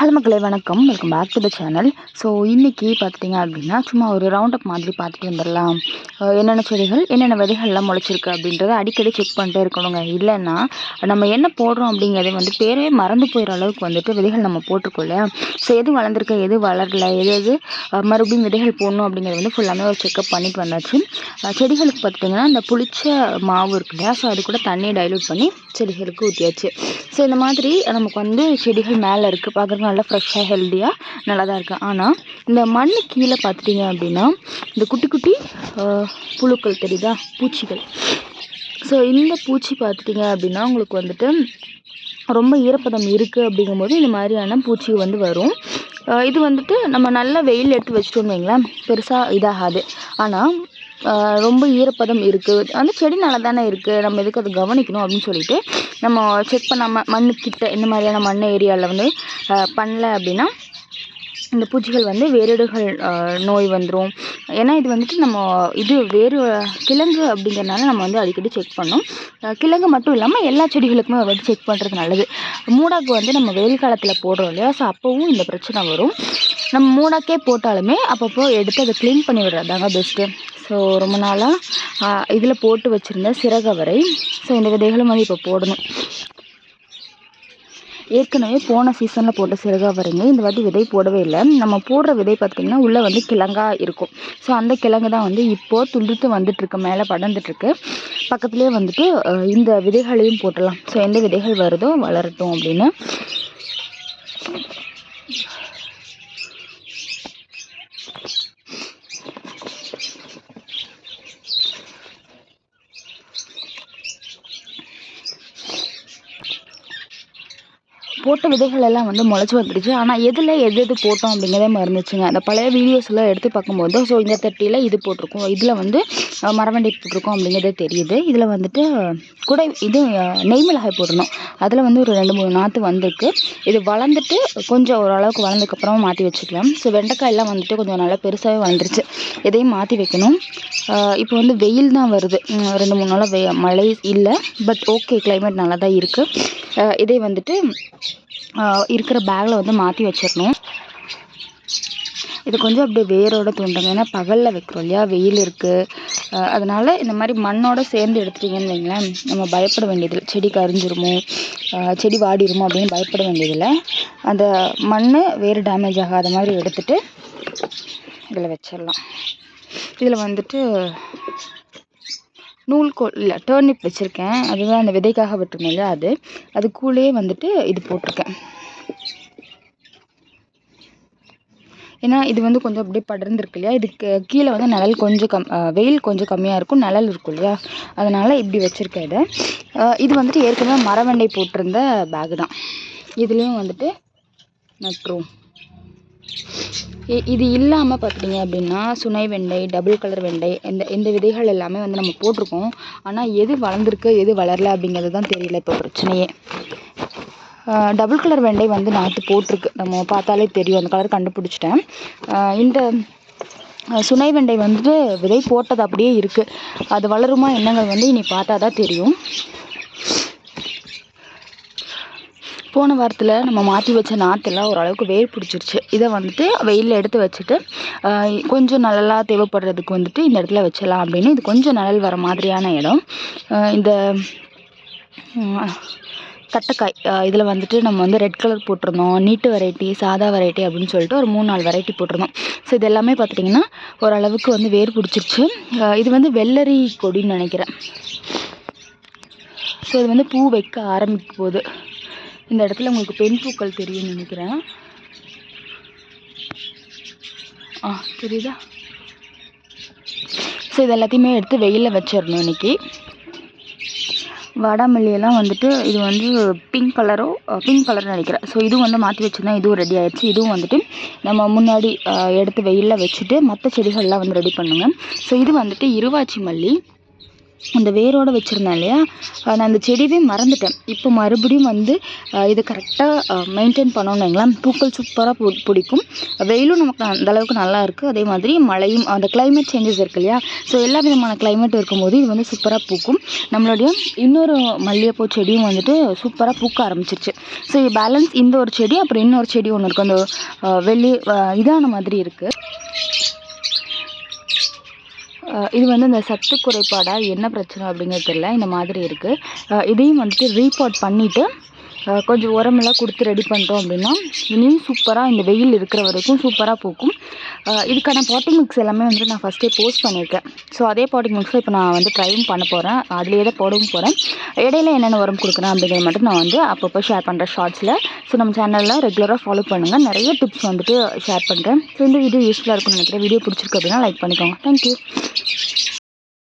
Hello மக்களே வணக்கம். Welcome back to the channel so இன்றைக்கி பார்த்துட்டிங்க அப்படின்னா சும்மா ஒரு ரவுண்ட் அப் மாதிரி பார்த்துட்டு வந்துடலாம். என்னென்ன செடிகள் என்னென்ன விதைகள்லாம் முளைச்சிருக்கு அப்படின்றத அடிக்கடி செக் பண்ணிட்டே இருக்கணுங்க. இல்லைன்னா நம்ம என்ன போடுறோம் அப்படிங்கிறது வந்து பேரே மறந்து போயிடுற அளவுக்கு வந்துட்டு விதைகள் நம்ம போட்டிருக்கோம் இல்லையா? ஸோ எது வளர்ந்துருக்கு எது வளரல எது எது மறுபடியும் விதைகள் போடணும் அப்படிங்கிறது வந்து ஃபுல்லாமே ஒரு செக்கப் பண்ணிட்டு வந்தாச்சு. செடிகளுக்கு பார்த்துட்டிங்கன்னா இந்த புளிச்ச மாவு இருக்கு இல்லையா? ஸோ அது கூட தண்ணியை டைலூட் பண்ணி செடிகளுக்கு ஊற்றியாச்சு ஸோ இந்த மாதிரி நமக்கு வந்து செடிகள் மேலே இருக்குது பார்க்குறதுக்கு நல்லா ஃப்ரெஷ்ஷாக ஹெல்த்தியாக நல்லா தான் இருக்குது ஆனால் இந்த மண் கீழே பார்த்துட்டிங்க அப்படின்னா இந்த குட்டி குட்டி புழுக்கள் தெரியுதா? பூச்சிகள். ஸோ இந்த பூச்சி பார்த்துட்டிங்க அப்படின்னா உங்களுக்கு வந்துட்டு ரொம்ப ஈரப்பதம் இருக்குது அப்படிங்கும்போது இந்த மாதிரியான பூச்சி வந்து வரும். இது வந்துட்டு நம்ம நல்லா வெயில் எடுத்து வச்சிட்டோம்னு வைங்களேன் பெருசாக இதாகாது. ஆனால் ரொம்ப ஈரப்பதம் இருக்குது அந்த செடி நல்லா தானே இருக்குது நம்ம எதுக்கு அதை கவனிக்கணும் அப்படின்னு சொல்லிட்டு நம்ம செக் பண்ணாமல் மண்ணுக்கிட்ட இந்த மாதிரியான மண் ஏரியாவில் வந்து பண்ணல அப்படின்னா இந்த பூச்சிகள் வந்து வேரடுகள் நோய் வந்துடும் ஏன்னா இது வந்துட்டு நம்ம இது வேறு கிழங்கு அப்படிங்கிறனால நம்ம வந்து அடிக்கடி செக் பண்ணோம். கிழங்கு மட்டும் இல்லாமல் எல்லா செடிகளுக்குமே வந்து செக் பண்ணுறது நல்லது. மூடாக்கு வந்து நம்ம வெயில் காலத்தில் போடுறோம் இல்லையா? ஸோ அப்போவும் இந்த பிரச்சனை வரும். நம்ம மூடாக்கே போட்டாலுமே அப்பப்போ எடுத்து அதை க்ளீன் பண்ணி விடுறதாங்க பெஸ்ட்டு ஸோ ரொம்ப நாளாக இதில் போட்டு வச்சுருந்த சிறகவரை ஸோ இந்த விதைகளும் வந்து இப்போ போடணும். ஏற்கனவே போன சீசனில் போட்ட சிறகாவரைங்க இந்த வாட்டி விதை போடவே இல்லை. நம்ம போடுற விதை பார்த்திங்கன்னா உள்ளே வந்து கிழங்காக இருக்கும். ஸோ அந்த கிழங்கு தான் வந்து இப்போது துளிர்த்து வந்துட்டுருக்கு மேலே படர்ந்துட்டுருக்கு. பக்கத்துலேயே வந்துட்டு இந்த விதைகளையும் போட்டலாம். ஸோ எந்த விதைகள் வருதோ வளரட்டும் அப்படின்னு. போட்ட விதைகள் எல்லாம் வந்து முளைச்சி வந்துடுச்சு. ஆனால் எதில் எது எது போட்டோம் அப்படிங்கிறதே மறந்துச்சுங்க. அந்த பழைய வீடியோஸ் எல்லாம் எடுத்து பார்க்கும்போது ஸோ இந்த தட்டியில் இது போட்டிருக்கோம். இதில் வந்து மரவண்டி போட்டிருக்கோம் அப்படிங்கிறதே தெரியுது. இதில் வந்துட்டு குடை இது நெய் மிளகாய் போடணும். அதில் வந்து ஒரு ரெண்டு மூணு நாற்று வந்திருக்கு. இது வளர்ந்துட்டு கொஞ்சம் ஓரளவுக்கு வளர்ந்ததுக்கப்புறமா மாற்றி வச்சுக்கலாம். ஸோ வெண்டைக்காயெல்லாம் வந்துட்டு கொஞ்சம் நல்லா பெருசாகவே வளர்ந்துருச்சு. இதையும் மாற்றி வைக்கணும். இப்போ வந்து வெயில் தான் வருது. ரெண்டு மூணு நாளாக வெ மழை இல்லை. பட் ஓகே கிளைமேட் நல்லா தான் இருக்குது இதே வந்துட்டு இருக்கிற பேக்கில் வந்து மாற்றி வச்சிடணும். இது கொஞ்சம் அப்படியே வேரோட தூண்டுங்க ஏன்னா பகலில் வைக்கிறோம் இல்லையா? வெயில் இருக்குது அதனால் இந்த மாதிரி மண்ணோட சேர்ந்து எடுத்துட்டிங்கன்னு வைங்களேன் நம்ம பயப்பட வேண்டியதில்லை. செடி கரிஞ்சிருமோ செடி வாடிருமோ அப்படின்னு பயப்பட வேண்டியதில்லை. அந்த மண் வேறு டேமேஜ் ஆகாத மாதிரி எடுத்துகிட்டு இதில் வச்சிடலாம். இதில் வந்துட்டு நூல்கோல் இல்லை டர்னிப் வச்சுருக்கேன். அதுதான் அந்த விதைக்காக விட்டுருந்தேன் இல்லையா அது அது வந்துட்டு இது போட்டிருக்கேன். ஏன்னா இது வந்து கொஞ்சம் அப்படியே படர்ந்துருக்கு இல்லையா? இதுக்கு கீழே வந்து நிழல் கொஞ்சம் கம் வெயில் கொஞ்சம் கம்மியாக இருக்கும். நிழல் இருக்கும் இல்லையா? அதனால் இப்படி வச்சுருக்கேன் இதை. இது வந்துட்டு ஏற்கனவே மரவண்டை போட்டிருந்த பேகு தான். இதுலேயும் வந்துட்டு நட்டுரும் இது இல்லாமல் பார்த்தீங்க அப்படின்னா சுனை வெண்டை டபுள் கலர் வெண்டை இந்த இந்த விதைகள் எல்லாமே வந்து நம்ம போட்டிருக்கோம். ஆனால் எது வளர்ந்துருக்கு எது வளரல அப்படிங்கிறது தான் தெரியல இப்போ பிரச்சனையே. டபுள் கலர் வெண்டை வந்து நாற்று போட்டிருக்கு. நம்ம பார்த்தாலே தெரியும். அந்த கலர் கண்டுபிடிச்சிட்டேன். இந்த சுனை வெண்டை வந்துட்டு விதை போட்டது அப்படியே இருக்குது அது வளருமா என்னங்கிறது வந்து இனி பார்த்தா தான் தெரியும். போன வாரத்தில் நம்ம மாற்றி வச்ச நாற்றுலாம் ஓரளவுக்கு வேர் பிடிச்சிருச்சு. இதை வந்துட்டு வெயிலில் எடுத்து வச்சுட்டு கொஞ்சம் நல்லா தேவைப்படுறதுக்கு வந்துட்டு இந்த இடத்துல வச்சிடலாம் அப்படின்னு. இது கொஞ்சம் நிழல் வர மாதிரியான இடம். இந்த தட்டைக்காய் இதில் வந்துட்டு நம்ம வந்து ரெட் கலர் போட்டிருந்தோம். நீட்டு வெரைட்டி சாதா வெரைட்டி அப்படின்னு சொல்லிட்டு ஒரு மூணு நாலு வெரைட்டி போட்டிருந்தோம். ஸோ இது எல்லாமே பார்த்துட்டிங்கன்னா ஓரளவுக்கு வந்து வேர் பிடிச்சிருச்சு. இது வந்து வெள்ளரி கொடின்னு நினைக்கிறேன். ஸோ இது வந்து பூ வைக்க ஆரம்பிக்க போகுது இந்த இடத்துல உங்களுக்கு பெண் பூக்கள் தெரியும்னு நினைக்கிறேன். ஆ தெரியுதா? ஸோ இது எல்லாத்தையுமே எடுத்து வெயிலில் வச்சிடணும் இன்றைக்கி வாடாமல்லியெல்லாம் வந்துட்டு இது வந்து பிங்க் கலரோ பிங்க் கலர்னு நினைக்கிறேன். ஸோ இதுவும் வந்து மாற்றி வச்சுருந்தா இதுவும் ரெடி ஆயிடுச்சு. இதுவும் வந்துட்டு நம்ம முன்னாடி எடுத்து வெயிலில் வச்சுட்டு மற்ற செடிகள்லாம் வந்து ரெடி பண்ணுங்கள் ஸோ இது வந்துட்டு இருவாச்சி மல்லி. அந்த வேரோடு வச்சுருந்தேன் இல்லையா? நான் அந்த செடியவே மறந்துட்டேன். இப்போ மறுபடியும் வந்து இதை கரெக்டாக மெயின்டைன் பண்ணோன்னு வைங்களேன். பூக்கள் சூப்பராக பு பிடிக்கும். வெயிலும் நமக்கு அந்த அளவுக்கு நல்லா இருக்குது அதே மாதிரி மழையும் அந்த கிளைமேட் சேஞ்சஸ் இருக்கு இல்லையா? ஸோ எல்லா விதமான கிளைமேட் இருக்கும்போது இது வந்து சூப்பராக பூக்கும். நம்மளுடைய இன்னொரு மல்லிகைப்பூ செடியும் வந்துட்டு சூப்பராக பூக்க ஆரம்பிச்சிருச்சு. ஸோ பேலன்ஸ் இந்த ஒரு செடி அப்புறம் இன்னொரு செடி ஒன்று இருக்குது அந்த வெள்ளி இதான மாதிரி இருக்குது இது வந்து இந்த சத்து குறைபாடாக என்ன பிரச்சனை அப்படிங்கிறது தெரியல இந்த மாதிரி இருக்குது இதையும் வந்துட்டு ரீபாட் பண்ணிவிட்டு கொஞ்சம் உரமெல்லாம் கொடுத்து ரெடி பண்ணிட்டோம் அப்படின்னா இனியும் சூப்பராக இந்த வெயில் இருக்கிற வரைக்கும் சூப்பராக பூக்கும். இதுக்கான பாட்டிங் மிக்ஸ் எல்லாமே வந்துட்டு நான் ஃபஸ்ட்டே போஸ்ட் பண்ணியிருக்கேன். ஸோ அதே பாட்டிங் மிக்ஸை இப்போ நான் வந்து ட்ரைவும் பண்ண போகிறேன் அதுலேயே தான் போடவும் போகிறேன் இடையில என்னென்ன உரம் கொடுக்குறேன் அப்படிங்கிறது மட்டும் நான் வந்து அப்பப்போ ஷேர் பண்ணுறேன் ஷார்ட்ஸில் ஸோ நம்ம சேனலில் ரெகுலராக ஃபாலோ பண்ணுங்கள் நிறைய டிப்ஸ் வந்துட்டு ஷேர் பண்ணுறேன் ஸோ இந்த வீடியோ யூஸ்ஃபுல்லாக இருக்கும்னு நினைக்கிறேன். வீடியோ பிடிச்சிருக்கு அப்படின்னா லைக் பண்ணிக்கோங்க. தேங்க்யூ